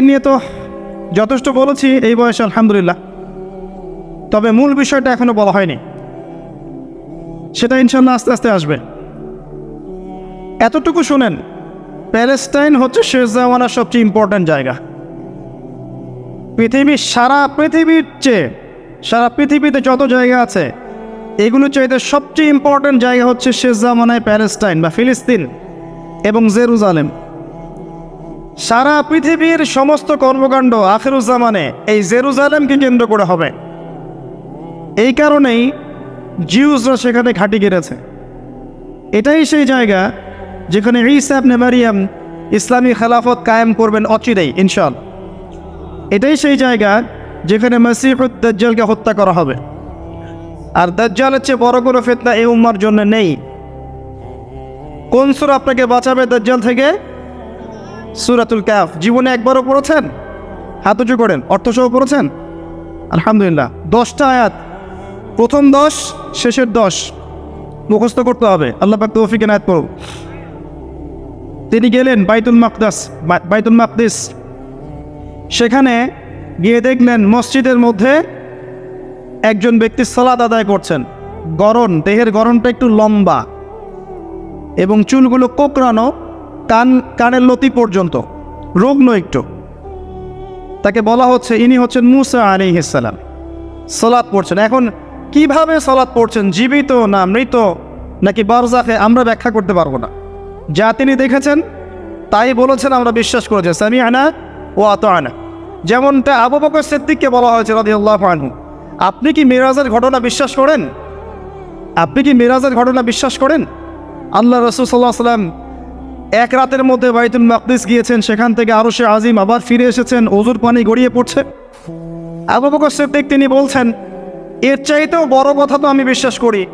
নিয়ে তো যথেষ্ট বলেছি এই বয়সে আলহামদুলিল্লাহ। তবে মূল বিষয়টা এখনও বলা হয়নি। সেটা ইনশাল্লাহ আস্তে আস্তে আসবে। এতটুকু শুনেন, প্যালেস্টাইন হচ্ছে শেষ জামানার সবচেয়ে ইম্পর্ট্যান্ট জায়গা। পৃথিবীর সারা পৃথিবীর চেয়ে, সারা পৃথিবীতে যত জায়গা আছে এগুলো চাইতে সবচেয়ে ইম্পর্ট্যান্ট জায়গা হচ্ছে শেষ জামানায় প্যালেস্টাইন বা ফিলিস্তিন এবং জেরুজালেম। সারা পৃথিবীর সমস্ত কর্মকাণ্ড আখেরুজ্জামানে এই জেরুজালেমকে কেন্দ্র করে হবে। এই কারণেই জিউসরা সেখানে ঘাঁটি গেড়েছে। এটাই সেই জায়গা যেখানে ঈসা ইবনে মারিয়াম ইসলামী খেলাফত কায়েম করবেন অচিরেই ইনশাল এটাই সেই জায়গা যেখানে মসিহুদ দাজ্জালকে হত্যা করা হবে। আর দাজ্জালের চেয়ে বড় কোনো ফেতনা এই উম্মার জন্য নেই। কোন সুর আপনাকে বাঁচাবে দাজ্জাল থেকে? সুরাতুল ক্যাফ জীবনে একবারও পড়েছেন? হাত উঁচু করেন, অর্থসহ পড়েছেন? আলহামদুলিল্লাহ। দশটা আয়াত, প্রথম দশ, শেষের দশ, মুখস্থ করতে হবে। আল্লাহ পাক তৌফিক এনায়ত করুন তিনি গেলেন বাইতুল মাকদাস বাইতুল মাকদিস। সেখানে গিয়ে দেখলেন মসজিদের মধ্যে একজন ব্যক্তি সালাদ আদায় করছেন। গরণ, দেহের গরণটা একটু লম্বা এবং চুলগুলো কোকড়ানো কান, কানের লতি পর্যন্ত, রুগ্ন একটু। তাকে বলা হচ্ছে, ইনি হচ্ছেন মুসা আলী ইসালাম সলাৎ পড়ছেন। এখন কীভাবে সলাৎ পড়ছেন? জীবিত না মৃত? নাকি বারজাকে আমরা ব্যাখ্যা করতে পারব না। যা তিনি দেখেছেন, তাই বলেছেন, আমরা বিশ্বাস করেছি সামি আনা ও আত আনা যেমনটা আবু বকর সিদ্দিককে বলা হয়েছে রাদিয়াল্লাহু আনহু। আপনি কি মিরাজের ঘটনা বিশ্বাস করেন? আপনি কি মিরাজের ঘটনা বিশ্বাস করেন? আল্লাহ রসুল সাল্লাহ সাল্লাম এক রাতের মধ্যে বাইতুল মাকদিস গিয়েছেন, সেখান থেকে আরও সে আজিম আবার ফিরে এসেছেন, ওজুর পানি গড়িয়ে পড়ছে। আবু বকর সিদ্দিক তিনি বলছেন, এর চাইতেও বড় কথা তো আমি বিশ্বাস করি।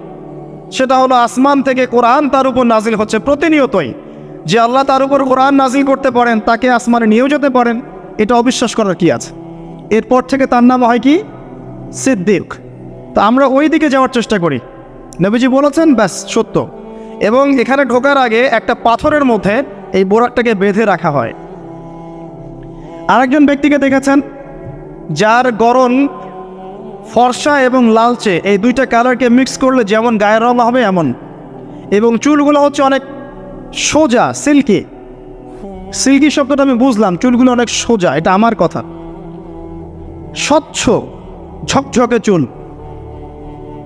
সেটা হলো আসমান থেকে কোরআন তার উপর নাজিল হচ্ছে প্রতিনিয়তই। যে আল্লাহ তার উপর কোরআন নাজিল করতে পারেন, তাকে আসমানে নিয়েও যেতে পারেন, এটা অবিশ্বাস করার কি আছে? এরপর থেকে তার নাম হয় কি? সিদ্দিক। তা আমরা ওই দিকে যাওয়ার চেষ্টা করি। নবীজি বলেছেন, ব্যাস, সত্য। এবং এখানে ঢোকার আগে একটা পাথরের মধ্যে এই বোরাকটাকে বেঁধে রাখা হয়। আরেকজন ব্যক্তিকে দেখেছেন যার গরণ ফর্সা এবং লালচে। এই দুইটা কালারকে মিক্স করলে যেমন গায়ের রং হবে এমন। এবং চুলগুলো হচ্ছে অনেক সোজা, সিল্কি। সিল্কি শব্দটা আমি বুঝলাম, চুলগুলো অনেক সোজা, এটা আমার কথা। স্বচ্ছ, ঝকঝকে চুল।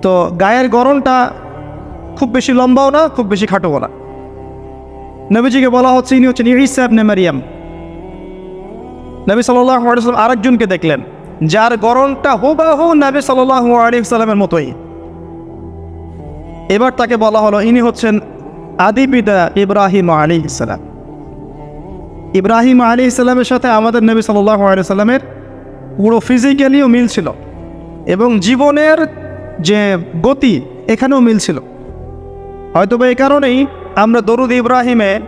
তো গায়ের গরমটা খুব বেশি লম্বাও না, খুব বেশি খাটোও না। নবীজিকে বলা হচ্ছে, ইনি হচ্ছেন ইসা ইবনে মারিয়াম। নবী আলাইসাল্লাম আরেকজনকে দেখলেন, যার গরমটা হুবাহু নবী সাল্লাহ আলিয়াল্লামের মতোই। এবার তাকে বলা হলো, ইনি হচ্ছেন আদি পিতা ইব্রাহিম আলী ইসলাম ইব্রাহিম আলী ইসলামের সাথে আমাদের নবী সাল্লাহ পুরো ফিজিক্যালিও মিল ছিল এবং জীবনের যে গতি, এখানেও মিল ছিল। হয়তো এই কারণেই আমরা দরুদ ইব্রাহিমে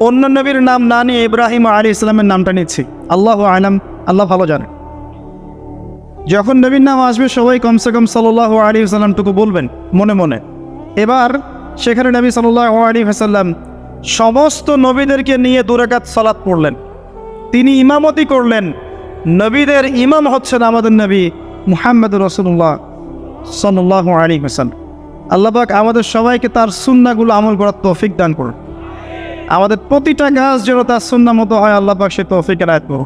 অন্য নবীর নাম না নিয়ে ইব্রাহিম আলী ইসলামের নামটা নিচ্ছি। আল্লাহ আলাম, আল্লাহ ভালো জানে। যখন নবীর নাম আসবে, সবাই কমসে কম সাল্লাহ আলী সাল্লামটুকু বলবেন, মনে মনে। এবার সেখানে নবী সাল্লাহ আলী হাসাল্লাম সমস্ত নবীদেরকে নিয়ে দুরাকাত সালাত পড়লেন। তিনি ইমামতি করলেন। নবীদের ইমাম হচ্ছেন আমাদের নবী মুহাম্মদ রসুল্লাহ সাল্লাহ আলী হাসান আল্লাহবাক আমাদের সবাইকে তার সুন্নাগুলো আমল করার তৌফিক দান করুন। আমাদের প্রতিটা গাছ যেন তার সুন্না মতো হয় আল্লাহবাক সে তৌফিক রায়ত করুন।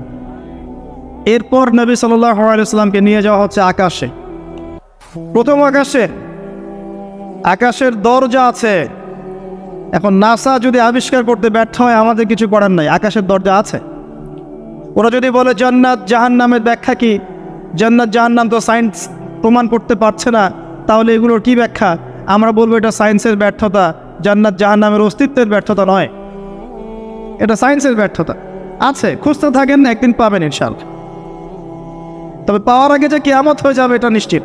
এরপর নবী সাল্লাহ নিয়ে যাওয়া হচ্ছে আকাশে। প্রথম আকাশে, আকাশের দরজা আছে। এখন নাসা যদি আবিষ্কার করতে ব্যর্থ হয়, আমাদের কিছু করার নাই, আকাশের দরজা আছে। ওরা যদি বলে, জান্নাত জাহান্নামের ব্যাখ্যা কি? জান্নাত জাহান্নাম তো সায়েন্স প্রমাণ করতে পারছে না, তাহলে এগুলোর কি ব্যাখ্যা? আমরা বলব এটা সায়েন্সের ব্যর্থতা। জান্নাত জাহান্নামের অস্তিত্বের ব্যর্থতা নয়। এটা সায়েন্সের ব্যর্থতা। আছে, খুঁজতে থাকেন না একদিন পাবেন ইনশাল্লাহ তবে পাওয়ার আগে যে কেয়ামত হয়ে যাবে এটা নিশ্চিত।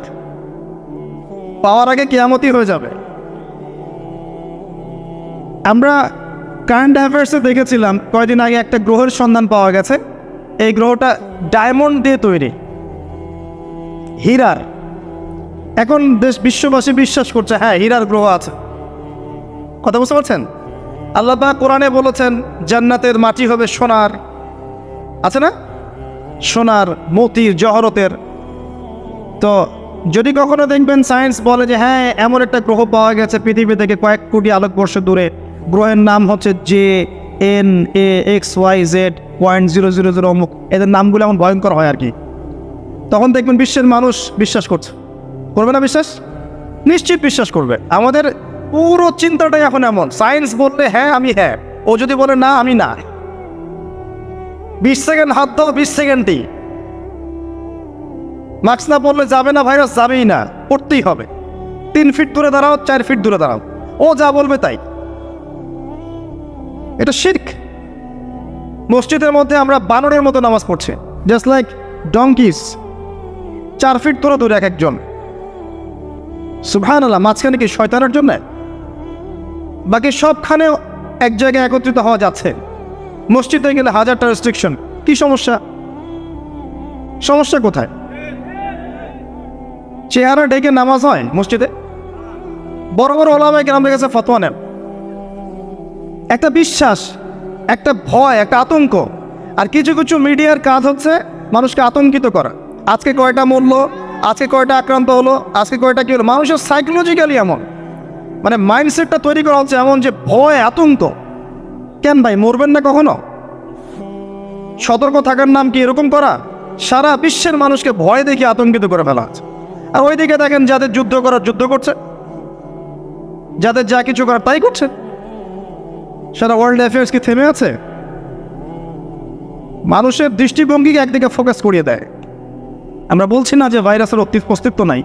পাওয়ার আগে কেয়ামতই হয়ে যাবে। আমরা কারেন্ট অ্যাফেয়ার্সে দেখেছিলাম, কয়দিন আগে একটা গ্রহের সন্ধান পাওয়া গেছে। এই গ্রহটা ডায়মন্ড দিয়ে তৈরি। হীরার। এখন দেশ বিশ্ববাসী বিশ্বাস করছে হ্যাঁ হীরার গ্রহ আছে। কথা বুঝতে পারছেন? আল্লাহ কোরআনে বলেছেন, জান্নাতের মাটি হবে সোনার। আছে না? সোনার, মতির, জহরতের। তো যদি কখনো দেখবেন সায়েন্স বলে যে হ্যাঁ এমন একটা গ্রহ পাওয়া গেছে পৃথিবী থেকে কয়েক কোটি আলোকবর্ষ দূরে। গ্রহের নাম হচ্ছে J N A X Y Z point zero zero zero অমুক। এদের নামগুলো এমন ভয়ঙ্কর হয় আর কি। তখন দেখবেন বিশ্বের মানুষ বিশ্বাস করছে। করবে না বিশ্বাস? নিশ্চিত বিশ্বাস করবে। আমাদের পুরো চিন্তাটাই এখন এমন। সায়েন্স বললে হ্যাঁ আমি হ্যাঁ। ও যদি বলে না, আমি না। বিশ সেকেন্ড হাত দাও, বিশ সেকেন্ডই। মাস্ক না পরলে যাবে না ভাইরাস, যাবেই না। পড়তেই হবে। তিন ফিট দূরে দাঁড়াও, চার ফিট দূরে দাঁড়াও। ও যা বলবে তাই। এটা শির্ক। মসজিদের মধ্যে আমরা বানরের মতো নামাজ পড়ছি। জাস্ট লাইক ডঙ্কিস চার ফিট দূরে দূরে এক একজন। সুভান আল্লাহ মাঝখানে কি শয়তানের জন্য? বাকি সবখানে এক জায়গায় একত্রিত হওয়া যাচ্ছে। মসজিদে গেলে হাজারটা রেস্ট্রিকশন কি সমস্যা? সমস্যা কোথায়? চেহারা ডেকে নামাজ হয় মসজিদে? বড় বড় ওলামায় গ্রামের কাছে ফতোয়া নেন। একটা বিশ্বাস, একটা ভয়, একটা আতঙ্ক। আর কিছু কিছু মিডিয়ার কাজ হচ্ছে মানুষকে আতঙ্কিত করা। আজকে কয়টা মরল আজকে কয়টা আক্রান্ত হলো? আজকে কয়টা কী হলো? মানুষের সাইকোলজিক্যালি এমন। মানে মাইন্ডসেটটা তৈরি করা হচ্ছে এমন যে ভয়, আতঙ্ক। কেন ভাই, মরবেন না কখনো? সতর্ক থাকার নাম কি এরকম করা? সারা বিশ্বের মানুষকে ভয় দেখে আতঙ্কিত করে ফেলা আছে আর ওইদিকে দেখেন যাদের যুদ্ধ করার, যুদ্ধ করছে। যাদের যা কিছু করার, তাই করছে। সারা ওয়ার্ল্ড অ্যাফেয়ার্স কি থেমে আছে? মানুষের দৃষ্টিভঙ্গিকে একদিকে ফোকাস করিয়ে দেয়। আমরা বলছি না যে ভাইরাসের অস্তিত্ব অস্তিত্ব নাই।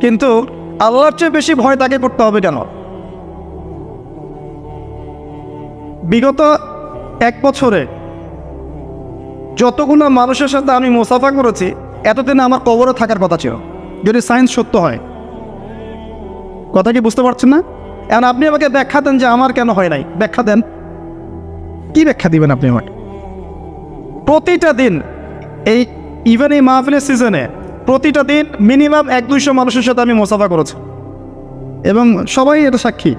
কিন্তু আল্লাহর চেয়ে বেশি ভয় তাকে করতে হবে কেন? বিগত এক বছরে যতগুলো মানুষের সাথে আমি মুসাফা করেছি, এতদিনে আমার কবরে থাকার কথা ছিল। যদি সায়েন্স সত্য হয়। কথা কি বুঝতে পারছেন না? এখন আপনি আমাকে ব্যাখ্যা দেন যে আমার কেন হয় নাই। ব্যাখ্যা দেন। কি ব্যাখ্যা দিবেন আপনি আমাকে? প্রতিটা দিন এই ইভেন এই মাহফিলের সিজনে প্রতিটা দিন মিনিমাম এক দুইশো মানুষের সাথে আমি মোসাফা করেছি। এবং সবাই এটা সাক্ষী।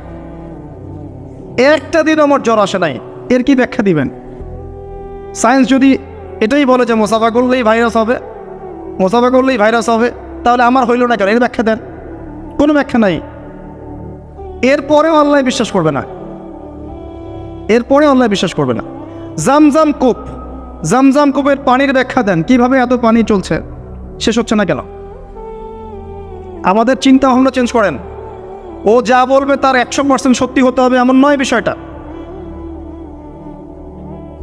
একটা দিন আমার জ্বর আসে নাই, এর কি ব্যাখ্যা দিবেন? সায়েন্স যদি এটাই বলে যে মোসাফা করলেই ভাইরাস হবে, মোসাফা করলেই ভাইরাস হবে, তাহলে আমার হইল না কেন? এর ব্যাখ্যা দেন। কোনো ব্যাখ্যা নাই। এরপরেও আল্লাহ বিশ্বাস করবে না। এরপরে আল্লাহ বিশ্বাস করবে না। জামজাম কূপ জামজাম কূপের পানির ব্যাখ্যা দেন, কীভাবে এত পানি চলছে? শেষ হচ্ছে না কেন? আমাদের চিন্তা ভাবনা চেঞ্জ করেন। ও যা বলবে তার একশো পার্সেন্ট সত্যি হতে হবে এমন নয় বিষয়টা।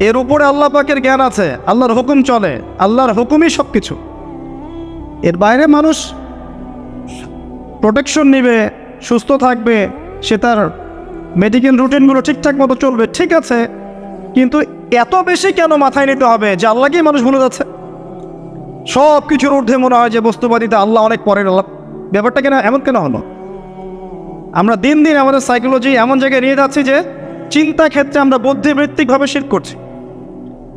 এর উপরে আল্লাহ পাকের জ্ঞান আছে, আল্লাহর হুকুম চলে, আল্লাহর হুকুমই সব কিছু এর বাইরে মানুষ প্রোটেকশন নেবে, সুস্থ থাকবে, সে তার মেডিকেল রুটিনগুলো ঠিকঠাক মতো চলবে, ঠিক আছে কিন্তু এত বেশি কেন মাথায় নিতে হবে যে আল্লাহকেই মানুষ ভুলে যাচ্ছে? সব কিছুর ঊর্ধ্বে মনে হয় যে বস্তুবাদিতে আল্লাহ অনেক পরের আল্লাহ। ব্যাপারটা কেন এমন কেন হলো? আমরা দিন দিন আমাদের সাইকোলজি এমন জায়গায় নিয়ে যাচ্ছি যে চিন্তা ক্ষেত্রে আমরা বুদ্ধিবৃত্তিকভাবে শির করছি।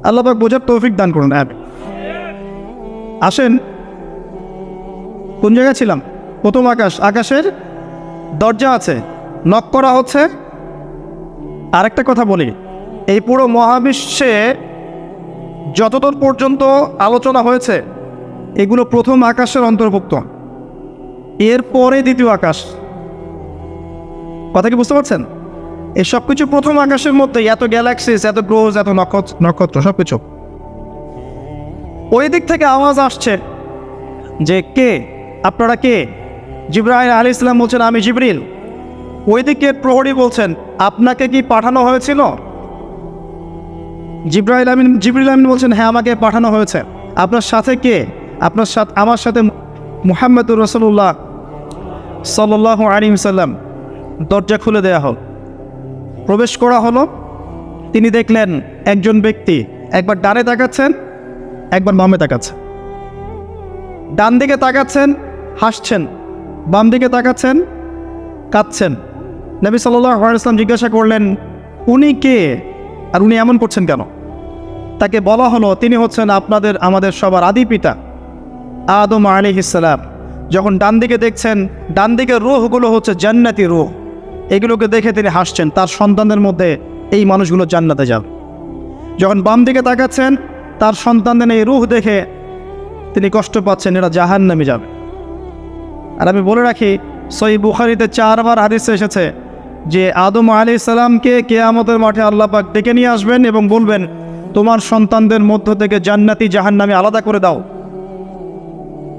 আল্লাহ পাক বোঝার তৌফিক দান করুন হ্যাঁ আসেন, কোন জায়গায় ছিলাম? প্রথম আকাশ, আকাশের দরজা আছে নক করা হচ্ছে। আরেকটা কথা বলি এই পুরো মহাবিশ্বে যতদূর পর্যন্ত আলোচনা হয়েছে, এগুলো প্রথম আকাশের অন্তর্ভুক্ত। এরপরে দ্বিতীয় আকাশ। কথা কি বুঝতে পারছেন? এই সব কিছু প্রথম আকাশের মধ্যে এত গ্যালাক্সিস, এত গ্রোজ এত নক্ষত্র নক্ষত্র সব কিছু ওই দিক থেকে আওয়াজ আসছে যে কে? আপনারা কে? জিব্রাহিম আলী ইসলাম বলছেন, আমি জিবরিল। ওই দিকে প্রহরী বলছেন, আপনাকে কি পাঠানো হয়েছিল? জিব্রাহিল আমিন জিবরিল আমিন বলছেন হ্যাঁ আমাকে পাঠানো হয়েছে। আপনার সাথে কে? আপনার সাথে, আমার সাথে মুহাম্মদুর রসুল্লাহ সাল্লাহ আলিম সাল্লাম দরজা খুলে দেয়া হল প্রবেশ করা হলো। তিনি দেখলেন একজন ব্যক্তি একবার ডানে তাকাচ্ছেন, একবার বামে তাকাচ্ছেন। ডান দিকে তাকাচ্ছেন, হাসছেন, বাম দিকে তাকাচ্ছেন, কাঁদছেন। নবী সাল্লাহ ইসলাম জিজ্ঞাসা করলেন, উনি কে? আর উনি এমন করছেন কেন? তাকে বলা হলো, তিনি হচ্ছেন আপনাদের, আমাদের সবার আদি পিতা, আদম আলী ইসালাম যখন ডান দিকে দেখছেন, ডান দিকের রুহগুলো হচ্ছে জান্নাতি রুহ। এগুলোকে দেখে তিনি হাসছেন, তার সন্তানদের মধ্যে এই মানুষগুলো জান্নাতে যাবে। যখন বাম দিকে তাকাচ্ছেন, তার সন্তানদের এই রুহ দেখে তিনি কষ্ট পাচ্ছেন, এরা জাহান নামে যাবে। আর আমি বলে রাখি সই বুখারিতে চারবার হাদিসে এসেছে যে আদম আলি সালামকে কেয়ামতের মাঠে আল্লাহ পাক ডেকে নিয়ে আসবেন এবং বলবেন, তোমার সন্তানদের মধ্য থেকে জান্নাতি জাহান্নামি আলাদা করে দাও।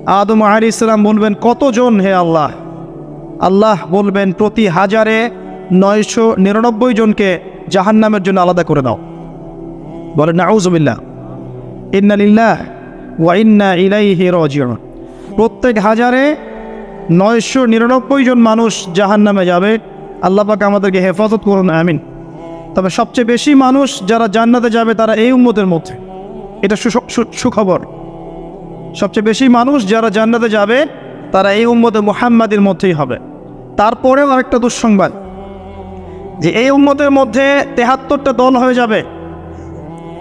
আদম আলি ইসলাম বলবেন, কতজন হে আল্লাহ? আল্লাহ বলবেন, প্রতি হাজারে নয়শো নিরানব্বই জনকে জাহান্নামের জন্য আলাদা করে দাও। বলেন নাউজবিল্লা ইন্নালিল্লাহ ওয়া ইন্না ইলাইহি রাজিউন। প্রত্যেক হাজারে নয়শো নিরানব্বই জন মানুষ জাহান্নামে যাবে। আল্লাহ পাক আমাদেরকে হেফাজত করুন, আমিন। তবে সবচেয়ে বেশি মানুষ যারা জান্নাতে যাবে তারা এই উম্মতের মধ্যে। এটা সুখবর। সবচেয়ে বেশি মানুষ যারা জান্নাতে যাবে তারা এই উম্মতে মুহাম্মাদের মধ্যেই হবে। তারপরেও আরেকটা দুঃসংবাদ, যে এই উম্মতের মধ্যে তেহাত্তরটা দল হয়ে যাবে,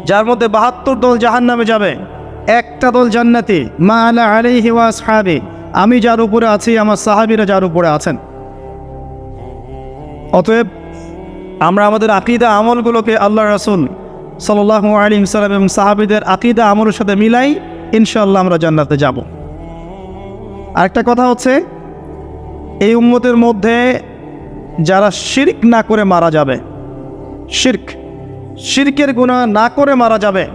যার মধ্যে বাহাত্তর দল জাহান নামে যাবে। একটা দল জান্নাতি, মা আলা আলাইহি ওয়া আসহাবি। আমি যার উপরে আছি, আমার সাহাবিরা যার উপরে আছেন। অতএব আমরা আমাদের আকিদা আমলগুলোকে আল্লাহ রাসূল সাল্লাল্লাহু আলাইহি সাল্লাম এবং সাহাবীদের আকিদা আমলের সাথে মিলাই ইনশাল্লাহ আমরা জান্নাতে যাব। আরেকটা কথা হচ্ছে, এই উম্মতের মধ্যে যারা শিরক না করে মারা যাবে, শিরক, শিরকের গুণা না করে মারা যাবে,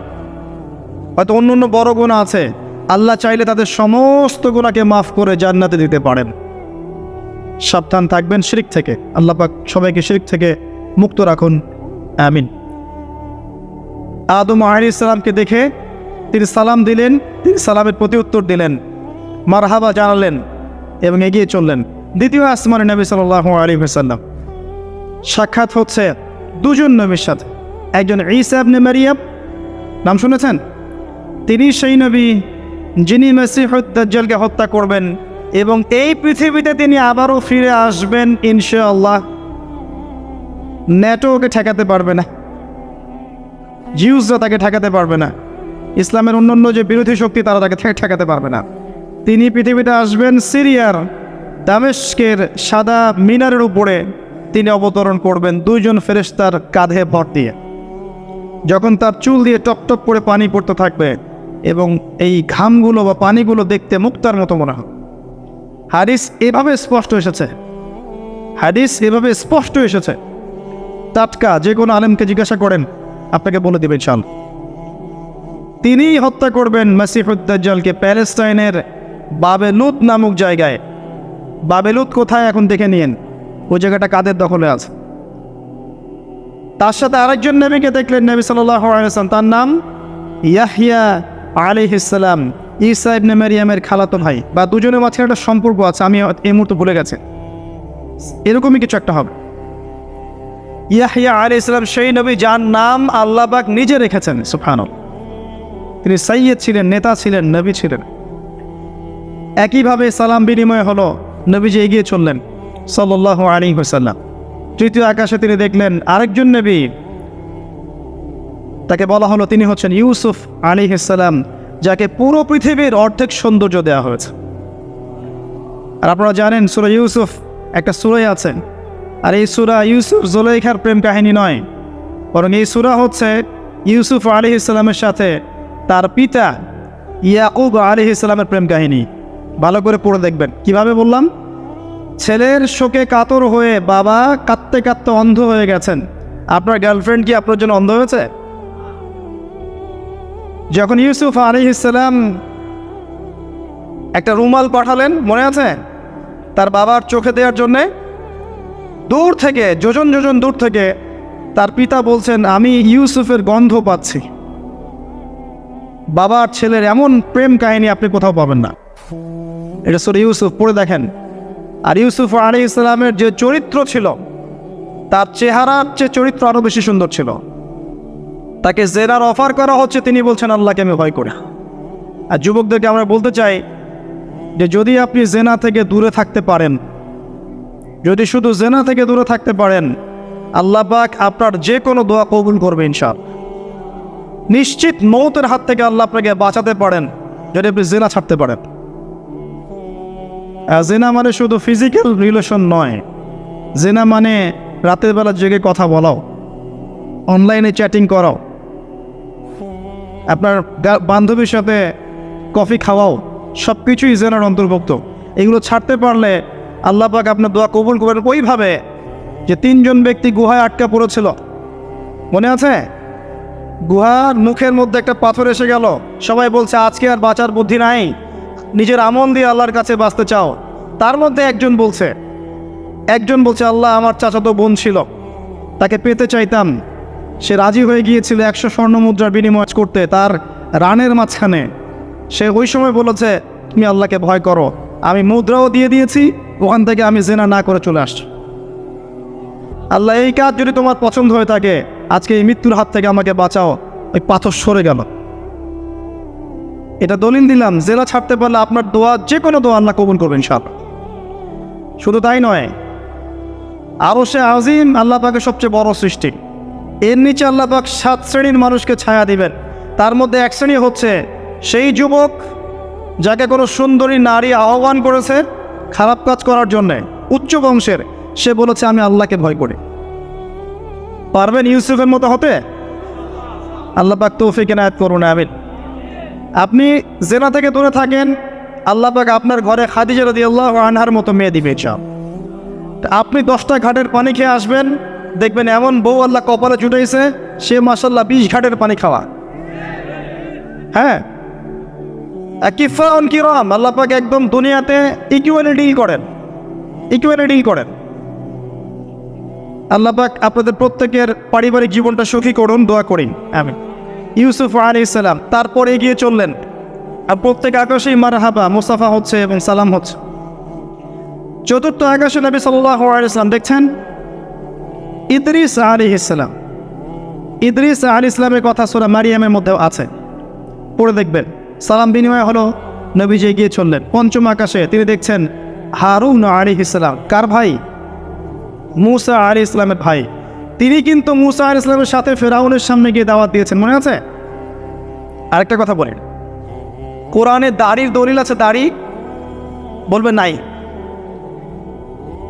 হয়তো অন্য অন্য বড় গুণা আছে, আল্লাহ চাইলে তাদের সমস্ত গুণাকে মাফ করে জান্নাতে দিতে পারেন। সাবধান থাকবেন শিরিক থেকে। আল্লাহ পাক সবাইকে শিরিক থেকে মুক্ত রাখুন। আমিন। আদম আলী ইসলামকে দেখে তিনি সালাম দিলেন, তিনি সালামের প্রতি উত্তর দিলেন, মারহাবা জানালেন এবং এগিয়ে চললেন। দ্বিতীয় আসমানে নবী সাল্লাহ আলী সাল্লাম সাক্ষাৎ হচ্ছে দুজন নবীর সাথে। একজন ঈসা আবনে মারিয়াম, নাম শুনেছেন? তিনি সেই নবী যিনি মেসিহুদ্দাজ্জালকে হত্যা করবেন। এবং এই পৃথিবীতে তিনি আবারও ফিরে আসবেন ইনশাআল্লাহ। ন্যাটো ওকে ঠেকাতে পারবে না। জিউসরা তাকে ঠেকাতে পারবে না। ইসলামের অন্যান্য যে বিরোধী শক্তি, তারা তাকে ঠেকাতে পারবে না। তিনি পৃথিবীতে আসবেন সিরিয়ার দামেস্কের সাদা মিনারের উপরে। তিনি অবতরণ করবেন দুইজন ফেরেশতার কাঁধে ভর দিয়ে। যখন তার চুল দিয়ে টপ টপ করে পানি পড়তে থাকবে এবং এই ঘামগুলো বা পানিগুলো দেখতে মুক্তার মতো মনে হবে। হাদিস এভাবে স্পষ্ট এসেছে। হাদিস এভাবে স্পষ্ট এসেছে। টাটকা যে কোনো আলেমকে জিজ্ঞাসা করেন, আপনাকে বলে দেবেন চাল তিনি হত্যা করবেন মাসিহুদ্দাজ্জালকে প্যালেস্টাইনের বাবেলুত নামক জায়গায়। বাবেলুত কোথায় এখন দেখে নিন ওই জায়গাটা কাদের দখলে আছে? তার সাথে আরেকজন নবীকে দেখলেন, নবী সাল্লাম তার নাম ইয়াহিয়া আলিহিসাল্লাম ইসা ইবনে মারিয়ামের খালাতো ভাই বা দুজনের মাঝে একটা সম্পর্ক আছে, আমি এই মুহূর্তে ভুলে গেছি। এরকমই কিছু একটা হবে। ইয়াহিয়া আলী ইসলাম সেই নবী যার নাম আল্লাহবাক নিজে রেখেছেন সুফান তিনি সাইয়দ ছিলেন, নেতা ছিলেন, নবী ছিলেন। একইভাবে সালাম বিনিময় হলো নবীজি এগিয়ে চললেন সাল্লাহ আলী হোসাল্লাম তৃতীয় আকাশে তিনি দেখলেন আরেকজন নবী, তাকে বলা হলো তিনি হচ্ছেন ইউসুফ আলী ইসাল্লাম যাকে পুরো পৃথিবীর অর্ধেক সৌন্দর্য দেওয়া হয়েছে। আর আপনারা জানেন, সুরা ইউসুফ একটা সুরাই আছে। আর এই সুরা ইউসুফ জোলেখার প্রেম কাহিনী নয়। বরং এই সুরা হচ্ছে ইউসুফ আলী ইসলামের সাথে তার পিতা ইয়াকুব আলী ইসলামের প্রেম কাহিনী। ভালো করে পড়ে দেখবেন। কীভাবে বললাম? ছেলের শোকে কাতর হয়ে বাবা কাঁদতে কাঁদতে অন্ধ হয়ে গেছেন। আপনার গার্লফ্রেন্ড কি আপনার জন্য অন্ধ হয়েছে? যখন ইউসুফ আলী ইসলাম একটা রুমাল পাঠালেন, মনে আছে? তার বাবার চোখে দেওয়ার জন্যে। দূর থেকে, যোজন যোজন দূর থেকে তার পিতা বলছেন, আমি ইউসুফের গন্ধ পাচ্ছি। বাবার ছেলের এমন প্রেম কাহিনী আপনি কোথাও পাবেন না। এটা সরি ইউসুফ, পড়ে দেখেন। আর ইউসুফ আলী ইসলামের যে চরিত্র ছিল, তার চেহারার চেয়ে চরিত্র আরও বেশি সুন্দর ছিল। তাকে জেরার অফার করা হচ্ছে, তিনি বলছেন, আল্লাহকে আমি ভয় করি আর যুবকদেরকে আমরা বলতে চাই যে, যদি আপনি জেনা থেকে দূরে থাকতে পারেন, যদি শুধু জেনা থেকে দূরে থাকতে পারেন, আল্লাহ পাক আপনার যে কোনো দোয়া কবুল করবে ইনশাল নিশ্চিত মৌতের হাত থেকে আল্লাহ আপনাকে বাঁচাতে পারেন, যদি আপনি জেনা ছাড়তে পারেন। জেনা মানে শুধু ফিজিক্যাল রিলেশন নয়, জেনা মানে রাতের বেলা জেগে কথা বলাও অনলাইনে চ্যাটিং করাও। আপনার বান্ধবীর সাথে কফি খাওয়াও সব কিছুই জেনার অন্তর্ভুক্ত। এগুলো ছাড়তে পারলে আল্লাহ পাক আপনার দোয়া কবুল করবেন। ওইভাবে যে তিনজন ব্যক্তি গুহায় আটকা পড়েছিল। মনে আছে? গুহার মুখের মধ্যে একটা পাথর এসে গেল। সবাই বলছে, আজকে আর বাঁচার বুদ্ধি নাই। নিজের আমল দিয়ে আল্লাহর কাছে বাঁচতে চাও। তার মধ্যে একজন বলছে একজন বলছে, আল্লাহ আমার চাচাতো বোন ছিল। তাকে পেতে চাইতাম। সে রাজি হয়ে গিয়েছিল একশো স্বর্ণ মুদ্রার বিনিময় করতে, তার রানের মাঝখানে। সে ওই সময় বলেছে তুমি আল্লাহকে ভয় করো, আমি মুদ্রাও দিয়ে দিয়েছি, ওখান থেকে আমি জেনা না করে চলে আসছি। আল্লাহ, এই কাজ যদি তোমার পছন্দ হয়ে থাকে, আজকে এই মৃত্যুর হাত থেকে আমাকে বাঁচাও ওই পাথর সরে গেল। এটা দলিল দিলাম জেলা ছাড়তে পারলে আপনার দোয়া, যে কোনো দোয়া আল্লাহ কবুল করবেন সব শুধু তাই নয় আরও সে আজিম আল্লাহ পাকের সবচেয়ে বড় সৃষ্টি। এর নিচে আল্লাহ পাক সাত শ্রেণির মানুষকে ছায়া দিবেন। তার মধ্যে এক শ্রেণি হচ্ছে সেই যুবক যাকে কোনো সুন্দরী নারী আহ্বান করেছে খারাপ কাজ করার জন্যে। উচ্চ বংশের। সে বলেছে, আমি আল্লাহকে ভয় করি। পারবেন ইউসুফের মতো হতে? আল্লাহ পাক তৌফিক এনায়ত করুন, আমিন। আপনি জেনা থেকে দূরে থাকেন, আল্লাহ পাক আপনার ঘরে খাদিজা রদি আল্লাহ আনহার মতো মেয়ে দিবে তা আপনি দশটা ঘাটের পানি খেয়ে আসবেন দেখবেন এমন বউ আল্লাহ কপালে জুটাইছে সে মাসাল্লাহ বিশ ঘাটের পানি খাওয়া। হ্যাঁ? কিফাউন কিরম, আল্লাহ পাক একদম দুনিয়াতে ইকুয়ালি ডিল করেন। ইকুয়ালি ডিল করেন। আল্লাহ পাক আপনাদের প্রত্যেকের পারিবারিক জীবনটা সুখী করুন, দোয়া করি আমি ইউসুফ আলী ইসলাম তারপরে এগিয়ে চললেন। আর প্রত্যেক আকাশেই মারহাবা, মুসাফা হচ্ছে এবং সালাম হচ্ছে। চতুর্থ আকাশে নবী সাল্লাহ আলাইসলাম দেখছেন ইদরিস আলী ইসলাম ইদরিস আলী ইসলামের কথা সুরা মারিয়ামের মধ্যেও আছে। পড়ে দেখবেন। সালাম বিনিময় হলো নবীজি গিয়ে চললেন। পঞ্চম আকাশে তিনি দেখছেন হারুন আলী ইসলাম কার ভাই? মুসা আলী ইসলামের ভাই। তিনি কিন্তু মুসা আলী ইসলামের সাথে ফেরাউনের সামনে গিয়ে দাওয়াত দিয়েছেন। মনে আছে? আরেকটা কথা বলেন। কোরআনে দাড়ির দলিল আছে দাড়ি? বলবেন নাই।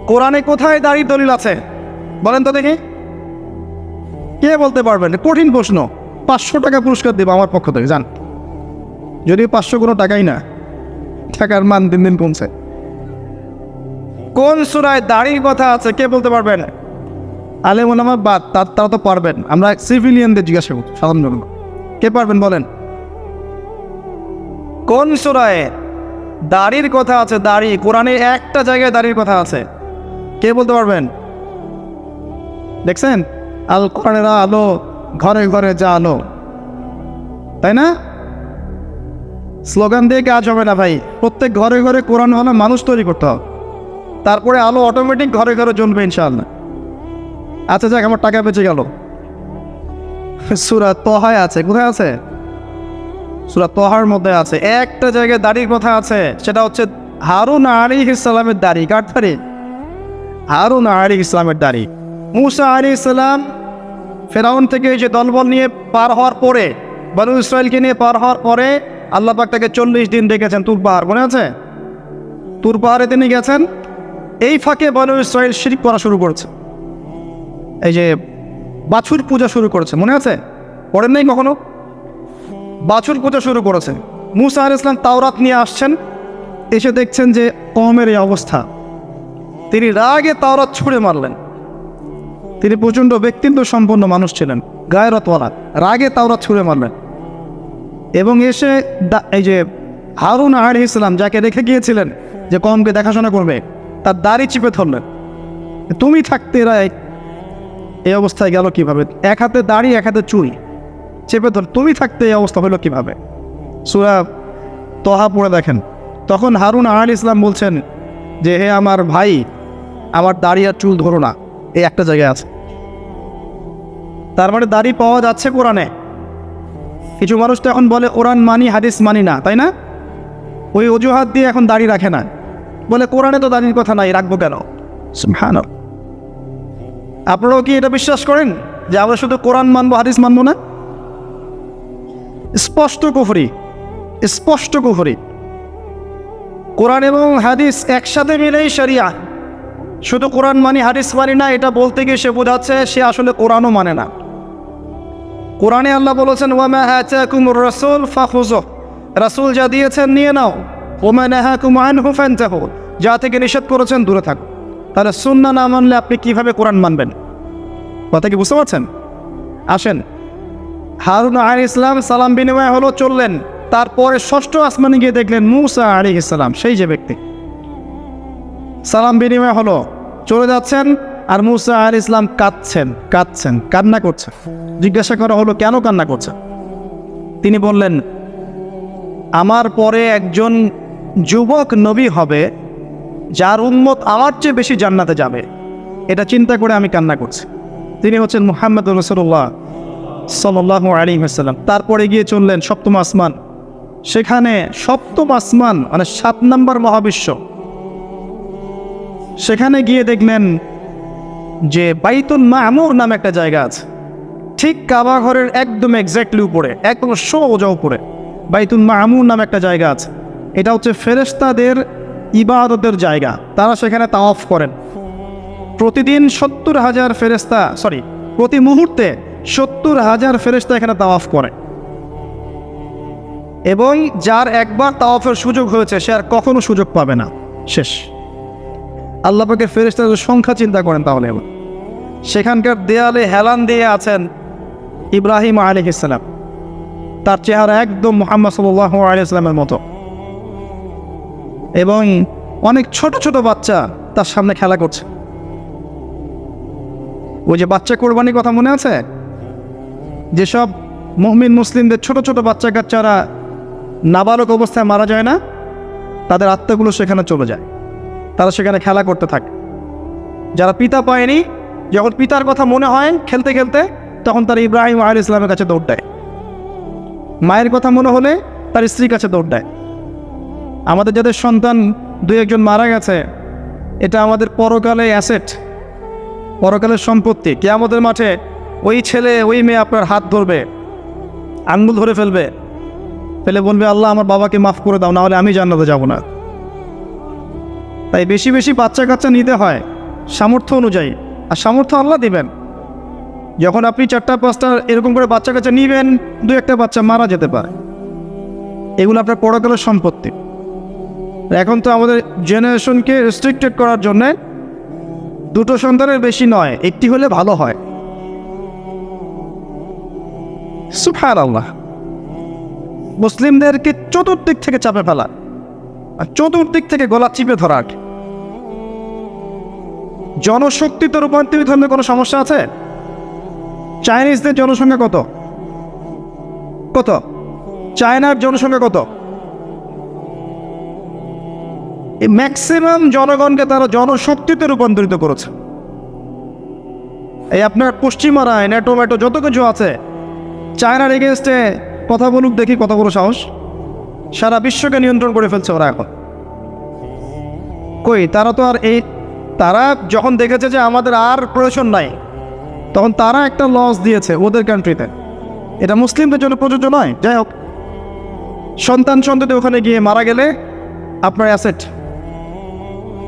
কোরআনে কোথায় দাড়ির দলিল আছে? বলেন তো দেখি। কে বলতে পারবেন? কঠিন প্রশ্ন। পাঁচশো টাকা পুরস্কার দেবো আমার পক্ষ থেকে, যান। যদিও পাঁচশো কোনো টাকাই না, টাকার মান দিন দিন কমছে। কোন সুরায় দাড়ির কথা আছে, কে বলতে পারবেন? আলেম ওলামা বাদ তার তারা তো পারবেন। আমরা সিভিলিয়ানদের জিজ্ঞাসা করব সাধারণ জনগণ। কে পারবেন বলেন? কোন সুরায় দাড়ির কথা আছে, দাড়ি? কোরআনে একটা জায়গায় দাড়ির কথা আছে। কে বলতে পারবেন? দেখছেন? আল কোরআনের আলো, ঘরে ঘরে যা আলো। তাই না? স্লোগান দিয়ে কাজ হবে না ভাই। প্রত্যেক ঘরে ঘরে কোরআন হলে মানুষ তৈরি করতে হবে। তারপরে আলো অটোমেটিক ঘরে ঘরে জ্বলবে ইনশাআল্লাহ। আচ্ছা যাক, আমার টাকা বেঁচে গেল। সুরা তহায় আছে, কোথায় আছে? সুরা তহার মধ্যে আছে। একটা জায়গায় দাড়ির কথা আছে, সেটা হচ্ছে হারুন আলী ইসলামের দাড়ি। কার দাড়ি? হারুন আলী ইসলামের দাড়ি। মুসা আলী ইসলাম ফেরাউন থেকে যে দলবল নিয়ে পার হওয়ার পরে, বানু ইসরায়েলকে নিয়ে পার হওয়ার পরে আল্লাহ পাক তাকে চল্লিশ দিন ডেকেছেন তুর পাহাড়, মনে আছে? তুর পাহাড়ে তিনি গেছেন, এই ফাঁকে বানু ইসরায়েল শিরিক করা শুরু করেছে। এই যে বাছুর পূজা শুরু করেছে, মনে আছে? পড়েন নাই কখনো? বাছুর পূজা শুরু করেছে। মুসা আল ইসলাম তাওরাত নিয়ে আসছেন, এসে দেখছেন যে কমের এই অবস্থা। তিনি রাগে তাওরাত ছুঁড়ে মারলেন। তিনি প্রচণ্ড ব্যক্তিত্ব সম্পন্ন মানুষ ছিলেন। গায়রতওয়ালা রাগে তাওরাত ছুঁড়ে মারলেন। এবং এসে এই যে হারুন আহ ইসলাম যাকে রেখে গিয়েছিলেন যে কমকে দেখাশোনা করবে, তার দাড়ি চিপে ধরলেন। তুমি থাকতে এরা এই- অবস্থায় গেল কীভাবে? এক হাতে দাড়ি, এক হাতে চুল। চেপে ধর তুমি থাকতে এই অবস্থা হলো কীভাবে? সুরা তহা পড়ে দেখেন। তখন হারুন আল ইসলাম বলছেন যে, হে আমার ভাই, আমার দাড়ি আর চুল ধরো না। এই একটা জায়গায় আছে। তার মানে দাড়ি পাওয়া যাচ্ছে কোরআনে। কিছু মানুষ তো এখন বলে, কোরআন মানি, হাদিস মানি না তাই না? ওই অজুহাত দিয়ে এখন দাড়ি রাখে না। বলে, কোরআনে তো দাড়ির কথা নাই, রাখব কেন? হ্যাঁ আপনারাও কি এটা বিশ্বাস করেন? যে আমরা শুধু কোরআন মানবো, হাদিস মানবো না? স্পষ্ট কুফরি। স্পষ্ট কুফরি। কোরআন এবং হাদিস একসাথে মিলেই শরিয়া। শুধু কোরআন মানি হাদিস মানি না, এটা বলতে গিয়ে সে বোঝাচ্ছে সে আসলে কোরআনও মানে না। কোরআনে আল্লাহ বলেছেন, ওয়ামা আতাকুম রাসূল ফাখুযু রাসূল যা দিয়েছেন নিয়ে নাও। ওমা আনহু ফান্তাহু। যা থেকে নিষেধ করেছেন, দূরে থাকো। তাহলে সুন্নাহ না মানলে আপনি কীভাবে কোরআন মানবেন? কথা কি বুঝতে পারছেন? আসেন। হারুন আলী ইসলাম সালাম বিনিময় হলো চললেন। তারপরে ষষ্ঠ আসমানে গিয়ে দেখলেন, মুসা আলী ইসলাম, সেই যে ব্যক্তি। সালাম বিনিময় হলো। চলে যাচ্ছেন আর মুসা আলী ইসলাম কাঁদছেন কাঁদছেন, কান্না করছেন। জিজ্ঞাসা করা হলো, কেন কান্না করছেন? তিনি বললেন, আমার পরে একজন যুবক নবী হবে, যার উন্মত আমার চেয়ে বেশি জান্নাতে যাবে। এটা চিন্তা করে আমি কান্না করছি। তিনি হচ্ছেন মুহাম্মদ রসুল্লাহ সাল্লাহ আলী হাসাল্লাম তারপরে গিয়ে চললেন সপ্তম আসমান। সেখানে সপ্তম আসমান মানে সাত নম্বর মহাবিশ্ব সেখানে গিয়ে দেখলেন যে বাইতুল মামুর নামে একটা জায়গা আছে। ঠিক কাবা ঘরের একদম এক্স্যাক্টলি উপরে, একদম সোজা উপরে বাইতুল মামুর নামে একটা জায়গা আছে। এটা হচ্ছে ফেরেস্তাদের ইবাদতের জায়গা। তারা সেখানে তাওয়াফ করেন। প্রতিদিন সত্তর হাজার ফেরেস্তা সরি প্রতি মুহূর্তে সত্তর হাজার ফেরেস্তা এখানে তাওয়াফ করে। এবং যার একবার তাওয়াফের সুযোগ হয়েছে, সে আর কখনো সুযোগ পাবে না। শেষ। আল্লাহ পাকের ফেরেস্তাদের সংখ্যা চিন্তা করেন তাহলে সেখানকার দেয়ালে হেলান দিয়ে আছেন ইব্রাহিম আলী ইসলাম তার চেহারা একদম মোহাম্মদ সাল্লাহ আলিয়াল্লামের মতো। এবং অনেক ছোট ছোট বাচ্চা তার সামনে খেলা করছে। ওই যে বাচ্চা কোরবানির কথা মনে আছে? যেসব মুহমিন মুসলিমদের ছোট ছোট বাচ্চা কাচ্চারা নাবালক অবস্থায় মারা যায় না, তাদের আত্মাগুলো সেখানে চলে যায়। তারা সেখানে খেলা করতে থাকে। যারা পিতা পায়নি, যখন পিতার কথা মনে হয় খেলতে খেলতে, তখন তার ইব্রাহিম আল ইসলামের কাছে দৌড় দেয়। মায়ের কথা মনে হলে তার স্ত্রীর কাছে দৌড় দেয়। আমাদের যাদের সন্তান দু একজন মারা গেছে, এটা আমাদের পরকালে অ্যাসেট, পরকালের সম্পত্তি। কে আমাদের মাঠে ওই ছেলে, ওই মেয়ে আপনার হাত ধরবে, আঙ্গুল ধরে ফেলবে, ফেলে বলবে, আল্লাহ, আমার বাবাকে মাফ করে দাও, না হলে আমি জান্নাতে যাব না। তাই বেশি বেশি বাচ্চা কাচ্চা নিতে হয় সামর্থ্য অনুযায়ী। আর সামর্থ্য আল্লাহ দিবেন। যখন আপনি চারটা, পাঁচটা এরকম করে বাচ্চা কাচ্চা নিবেন, দু একটা বাচ্চা মারা যেতে পারে। এগুলো আপনার পরকালের সম্পত্তি। এখন তো আমাদের জেনারেশনকে রেস্ট্রিক্টেড করার জন্যে দুটো সন্তানের বেশি নয়, একটি হলে ভালো হয়। সুফার আল্লাহ মুসলিমদেরকে চতুর্দিক থেকে চাপে ফেলা। চতুর্দিক থেকে গলা চিপে ধরা জনশক্তিতে রূপান্তরিত হলে কোনো সমস্যা আছে? চাইনিজদের জনসংখ্যা কত? কত? চায়নার জনসংখ্যা কত? এই ম্যাক্সিমাম জনগণকে তারা জনশক্তিতে রূপান্তরিত করেছে। এই আপনার পশ্চিমারা ন্যাটো ম্যাটো যত কিছু আছে, চায়নার এগেনস্টে কথা বলুক দেখি কত বড় সাহস। সারা বিশ্বকে নিয়ন্ত্রণ করে ফেলছে ওরা এখন। কই, তারা তো আর এই তারা যখন দেখেছে যে আমাদের আর প্রয়োজন নাই, তখন তারা একটা লস দিয়েছে ওদের কান্ট্রিতে এটা মুসলিমদের জন্য প্রযোজ্য নয়, যাই হোক। সন্তান সন্ততি ওখানে গিয়ে মারা গেলে আপনার অ্যাসেট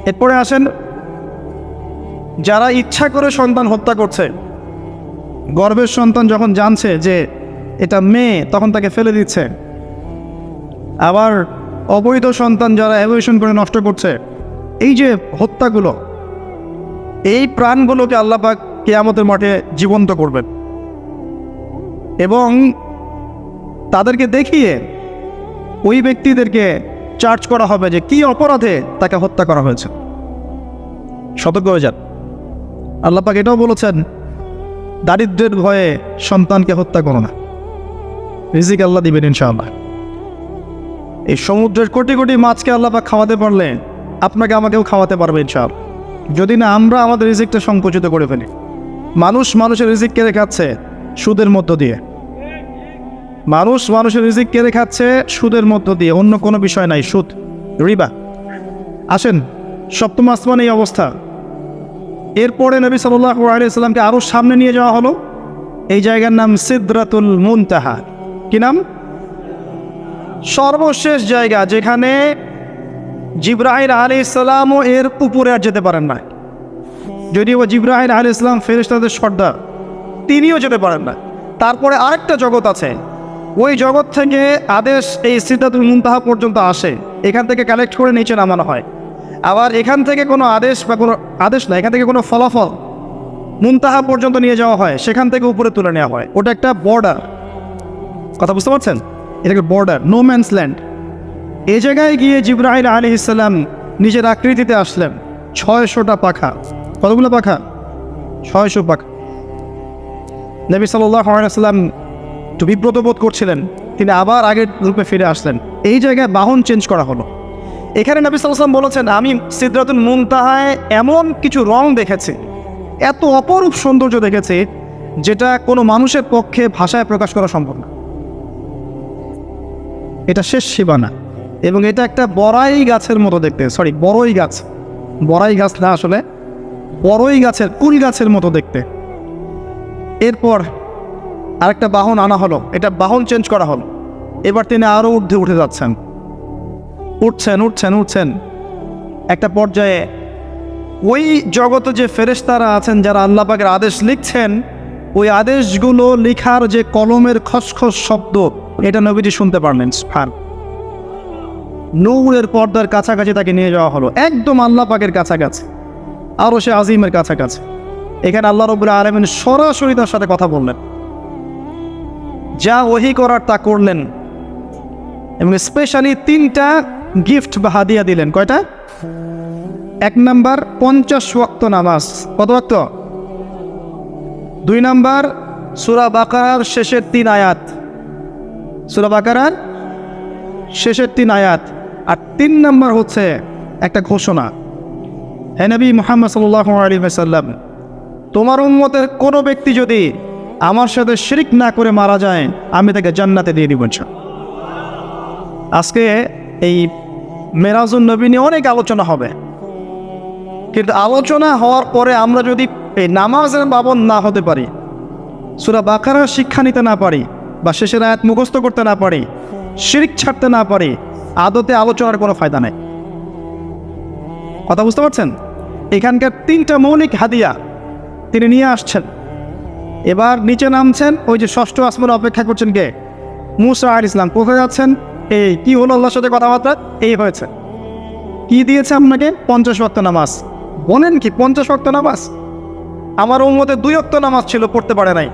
এরপরে আসেন, যারা ইচ্ছা করে সন্তান হত্যা করছে গর্ভের সন্তান যখন জানছে যে এটা মেয়ে, তখন তাকে ফেলে দিচ্ছে। আবার অবৈধ সন্তান যারা অ্যাভোয়েশন করে নষ্ট করছে, এই যে হত্যাগুলো, এই প্রাণগুলোকে আল্লাপাক কেয়ামতের মাঠে জীবন্ত করবেন। এবং তাদেরকে দেখিয়ে ওই ব্যক্তিদেরকে চার্জ করা হবে যে কি অপরাধে তাকে হত্যা করা হয়েছে। সতর্ক হয়ে যান। আল্লাপাক এটাও বলেছেন, দারিদ্রের ভয়ে সন্তানকে হত্যা করো না। রিজিক আল্লাহ দিবেন ইনশাআল্লাহ। এই সমুদ্রের কোটি কোটি মাছকে আল্লাপাক খাওয়াতে পারলে আপনাকে আমাকেও খাওয়াতে পারবে ইনশাআল্লাহ। যদি না, আমরা আমাদের রিজিকটা সংকুচিত করে ফেলি। মানুষ মানুষের রিজিক কেড়ে খাচ্ছে সুদের মধ্য দিয়ে। মানুষ মানুষের রিজিক কেড়ে খাচ্ছে সুদের মধ্য দিয়ে, অন্য কোনো বিষয় নাই, সুদ, রিবা। আসেন, সপ্তম আসমান এই অবস্থা। এরপরে নবী সাল্লাহ আলিয়াল্লামকে আরও সামনে নিয়ে যাওয়া হলো। এই জায়গার নাম সিদ্রাতুল মুনতাহা। কি নাম? সর্বশেষ জায়গা যেখানে জিব্রাহিম আলী ইসলামও এর উপরে আর যেতে পারেন না যদিও জিব্রাহিম আলী ইসলাম ফেরিস্তাদের সর্দার, তিনিও যেতে পারেন না তারপরে আরেকটা জগৎ আছে। ওই জগৎ থেকে আদেশ এই সিদ্ধাতুল মুনতাহা পর্যন্ত আসে। এখান থেকে কালেক্ট করে নিচে নামানো হয়। আবার এখান থেকে কোনো আদেশ বা কোনো আদেশ না, এখান থেকে কোনো ফলাফল মুনতাহা পর্যন্ত নিয়ে যাওয়া হয়। সেখান থেকে উপরে তুলে নেওয়া হয়। ওটা একটা বর্ডার কথা বুঝতে পারছেন? এটা একটা বর্ডার নো ম্যানস ল্যান্ড এই জায়গায় গিয়ে জিব্রাহিল আলী ইসলাম নিজের আকৃতিতে আসলেন। ছয়শোটা পাখা। কতগুলো পাখা? ছয়শো পাখা। নবী সাল্লাম একটু বিব্রত বোধ করছিলেন। তিনি আবার আগের রূপে ফিরে আসলেন। এই জায়গায় বাহন চেঞ্জ করা হলো। এখানে নবী সাল্লাম বলেছেন, আমি সিদ্ধাতুল মুনতাহায় এমন কিছু রং দেখেছি, এত অপরূপ সৌন্দর্য দেখেছি, যেটা কোনো মানুষের পক্ষে ভাষায় প্রকাশ করা সম্ভব না। এটা শেষ সীমানা এবং এটা একটা বড়াই গাছের মতো দেখতে সরি বড়ই গাছ। বড়াই গাছ না আসলে, বড়ই গাছের, কুল গাছের মতো দেখতে। এরপর আরেকটা বাহন আনা হলো। এটা বাহন চেঞ্জ করা হলো। এবার তিনি আরও ঊর্ধ্বে উঠে যাচ্ছেন। উঠছেন উঠছেন উঠছেন। একটা পর্যায়ে ওই জগতে যে ফেরেশতারা আছেন, যারা আল্লাহ পাকের আদেশ লিখছেন, ওই আদেশগুলো লিখার যে কলমের খসখস শব্দ এটা নবীজি শুনতে পারলেন ফান নূরের পর্দার কাছাকাছি তাকে নিয়ে যাওয়া হলো, একদম আল্লাহ পাকের কাছাকাছি আরও সে আজিমের কাছাকাছি। এখানে আল্লাহ রবুল্লা আলমিন সরাসরি তার সাথে কথা বললেন। যা ওহি করার তা করলেন এবং স্পেশালি তিনটা গিফট বা হাদিয়া দিলেন। কয়টা? এক নাম্বার, পঞ্চাশ ওয়াক্ত নামাজ। কত ওয়াক্ত? দুই নাম্বার, সুরা বাকারার শেষের তিন আয়াত। সুরা বাকারার শেষের তিন আয়াত। আর তিন নম্বর হচ্ছে একটা ঘোষণা। হে নবী মোহাম্মদ সাল্লাহ আলী সাল্লাম তোমার উন্মতের কোনো ব্যক্তি যদি আমার সাথে শিরিক না করে মারা যায়, আমি তাকে জান্নাতে দিয়ে দিব আজকে এই মেরাজুল নবী নিয়ে অনেক আলোচনা হবে। কিন্তু আলোচনা হওয়ার পরে আমরা যদি এই নামাজের বাবন না হতে পারি, সুরা বাকারার শিক্ষা নিতে না পারি বা শেষের আয়াত মুখস্থ করতে না পারি, শিরিক ছাড়তে না পারি, আদতে আলোচনার কোনো ফায়দা নেই। কথা বুঝতে পারছেন? এখানকার তিনটা মৌলিক হাদিয়া তিনি নিয়ে আসছেন। এবার নিচে নামছেন ওই যে ষষ্ঠ আসমান অপেক্ষা করছেন কে? মুসা আল ইসলাম কোথায় যাচ্ছেন? এই কি হলো আল্লাহর সাথে কথাবার্তা? এই হয়েছে। কি দিয়েছে আপনাকে? পঞ্চাশ ওয়াক্ত নামাজ। বলেন কি, পঞ্চাশ ওয়াক্ত নামাজ? আমার ওর মধ্যে দুই অক্ত নামাজ ছিল, পড়তে পারে নাই।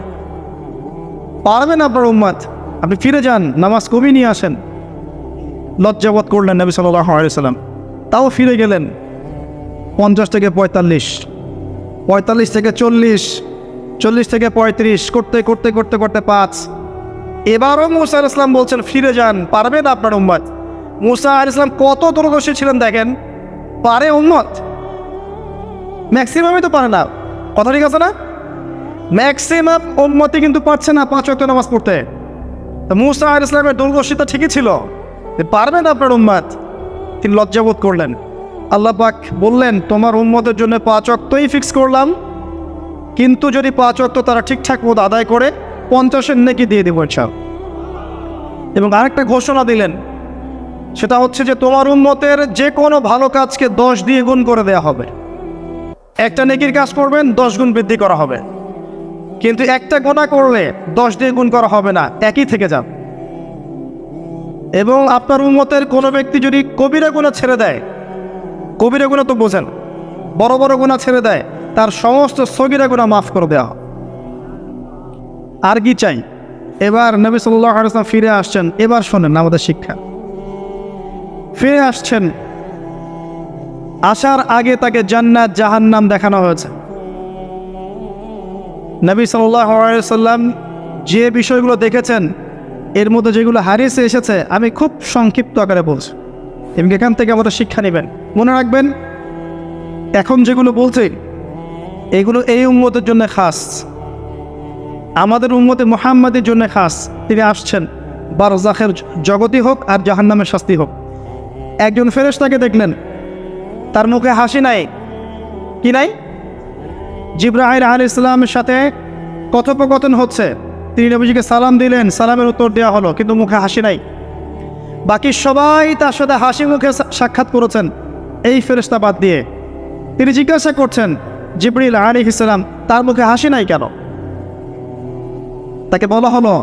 পারবেন আপনার উম্মাদ আপনি ফিরে যান, নামাজ কমিয়ে নিয়ে আসেন। লজ্জাবত করলেন নবী আলাইসাল্লাম তাও ফিরে গেলেন। পঞ্চাশ থেকে পঁয়তাল্লিশ। পঁয়তাল্লিশ থেকে চল্লিশ। চল্লিশ থেকে পঁয়ত্রিশ। করতে করতে করতে করতে পাঁচ। এবারও মুসা আল ইসলাম বলছেন, ফিরে যান, পারবেন আপনার উম্মত? মুসা আল ইসলাম কত দূরদর্শী ছিলেন দেখেন? পারে উম্মত? ম্যাক্সিমামই তো পারে না। কথা ঠিক আছে না? ম্যাক্সিমাম উম্মতি কিন্তু পারছে না পাঁচ অক্ট নামাজ পড়তে। মুসা আল ইসলামের দূরদর্শিতা ঠিকই ছিল। পারবেন আপনার উম্মাদ তিনি লজ্জাবোধ করলেন। আল্লাহ পাক বললেন, তোমার উম্মতের জন্য পাঁচ অক্তই ফিক্স করলাম। কিন্তু যদি পাঁচ অক্ত তারা ঠিকঠাক মতো আদায় করে, পঞ্চাশের নেকি দিয়ে দেবো ইনশাল এবং আরেকটা ঘোষণা দিলেন, সেটা হচ্ছে যে তোমার উম্মতের যে কোনো ভালো কাজকে দশ দিয়ে গুণ করে দেওয়া হবে। একটা নেকির কাজ করবেন, দশ গুণ বৃদ্ধি করা হবে। কিন্তু একটা গোনা করলে দশ দিয়ে গুণ করা হবে না, একই থেকে যাবে এবং আপনার উন্মতের কোনো ব্যক্তি যদি কবিরা গুণা ছেড়ে দেয়, কবিরা গুণা তো বোঝেন, বড় বড় গুণা ছেড়ে দেয়, তার সমস্ত সগিরা গুণা মাফ করে দেওয়া। আর কি চাই? এবার নবী আলাইসলাম ফিরে আসছেন, এবার শোনেন আমাদের শিক্ষা। ফিরে আসছেন, আসার আগে তাকে জান্নাত জাহান্নাম দেখানো হয়েছে। নবী আলাইসাল্লাম যে বিষয়গুলো দেখেছেন, এর মধ্যে যেগুলো হারিয়েছে, এসেছে, আমি খুব সংক্ষিপ্ত আকারে বলছি। এবং এখান থেকে আমাদের শিক্ষা নেবেন। মনে রাখবেন, এখন যেগুলো বলছে, এগুলো এই উম্মতের জন্য খাস। আমাদের উম্মতে মোহাম্মদের জন্য খাস। তিনি আসছেন, বারজাখের জগতি হোক আর জাহান্নামের শাস্তি হোক। একজন ফেরেশতাকে দেখলেন, তার মুখে হাসি নাই। কি নাই? জিব্রাহিল আল ইসলামের সাথে কথোপকথন হচ্ছে। তিনি নবীজিকে সালাম দিলেন, সালামের উত্তর দেওয়া হলো, কিন্তু মুখে হাসি নাই। বাকি সবাই তার সাথে হাসি মুখে সাক্ষাৎ করেছেন, এই ফেরিস্তা বাদ দিয়ে। তিনি জিজ্ঞাসা করছেন জিবরিল আলী ইসলাম তার মুখে হাসি নাই কেন? তাকে বলা হলো